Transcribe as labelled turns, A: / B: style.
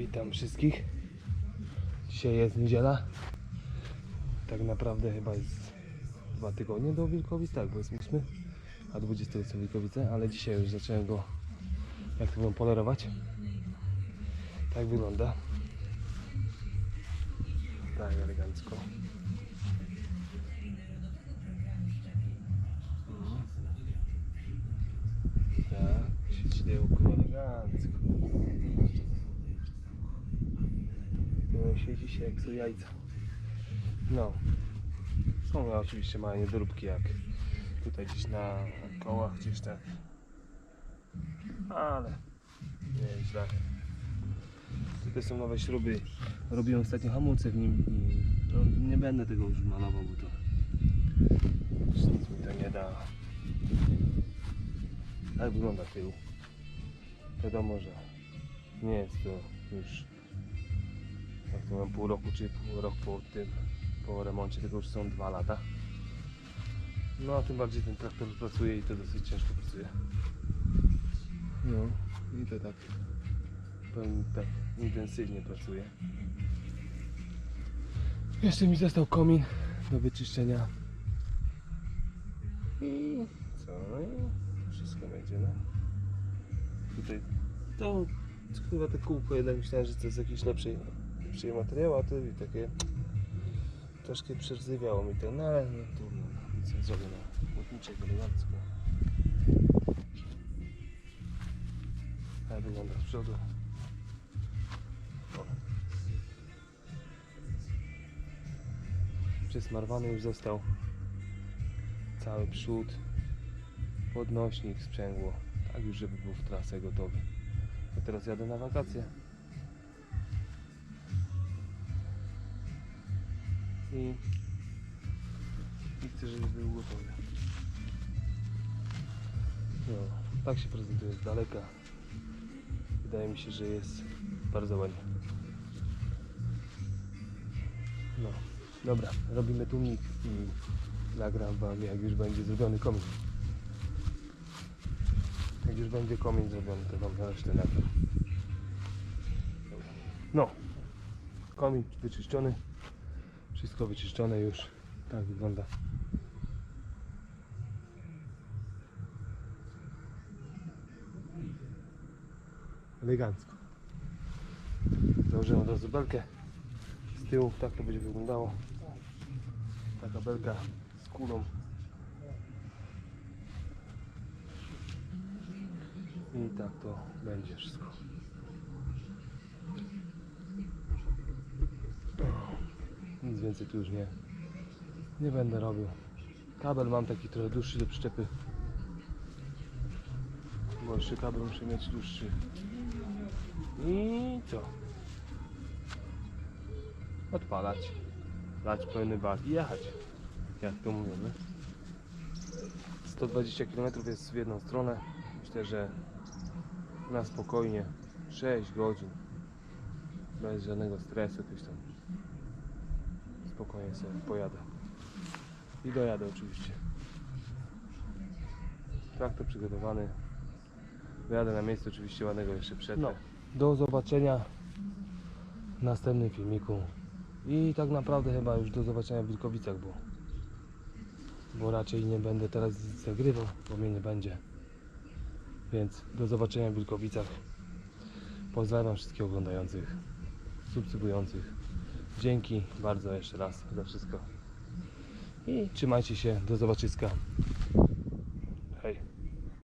A: Witam wszystkich. Dzisiaj jest niedziela. Tak naprawdę chyba jest dwa tygodnie do Wilkowic, tak, bo jest 8, a 20 są Wilkowice, ale dzisiaj już zacząłem go, jak to mówią, polerować. Tak wygląda. Tak, elegancko. Mhm. Tak, świecidełko elegancko. No, siedzi się jak są jajca. No. Są oczywiście małe niedoróbki jak tutaj gdzieś na kołach gdzieś tak. Ale nie źle. Tutaj są nowe śruby. Robiłem ostatnio hamulce w nim i no, nie będę tego już malował, bo to nic mi to nie da. Tak wygląda tył. Wiadomo, że nie jest to już mówią, pół roku czy pół rok po tym po remoncie, tylko już są dwa lata. No a tym bardziej ten traktor pracuje i to dosyć ciężko pracuje. No i to tak powiem tak intensywnie pracuje. Jeszcze mi został komin do wyczyszczenia. I co? No i wszystko będzie, no. Tutaj to chyba te kółko jednak myślałem, że to jest jakiś lepszy, lepszy materiał, a to i takie troszkę przerzywiało mi to, no ale no trudno, no, nic nie zrobię na łotniczek elegancko. Tak wygląda z przodu. O. Przesmarowany już został cały przód, podnośnik, sprzęgło, tak już żeby był w trasę gotowy. A teraz jadę na wakacje. I, i chcę, żeby był gotowy. No, tak się prezentuje z daleka. Wydaje mi się, że jest bardzo ładnie. No, dobra, robimy tłumik i nagram wam jak już będzie zrobiony komin. Jak już będzie komin zrobiony, to wam resztę nagram. No, komin wyczyszczony. Wszystko wyczyszczone już. Tak wygląda. Elegancko. Założyłem od razu belkę z tyłu. Tak to będzie wyglądało. Taka belka z kulą. I tak to będzie wszystko. Nic więcej tu już nie, nie będę robił. Kabel mam taki trochę dłuższy do przyczepy. Bo jeszcze kabel muszę mieć dłuższy. I co? Odpalać. Dać pełny bak i jechać. Jak to mówimy. 120 km jest w jedną stronę. Myślę, że na spokojnie 6 godzin. Bez żadnego stresu, jakoś tam spokojnie sobie pojadę. I dojadę oczywiście. Traktor przygotowany. Wyjadę na miejsce oczywiście ładnego jeszcze przed. No. Do zobaczenia w następnym filmiku. I tak naprawdę chyba już do zobaczenia w Wilkowicach, bo, bo raczej nie będę teraz zagrywał, bo mnie nie będzie. Więc do zobaczenia w Wilkowicach. Pozdrawiam wszystkich oglądających, subskrybujących. Dzięki bardzo jeszcze raz za wszystko. I trzymajcie się. Do zobaczyska.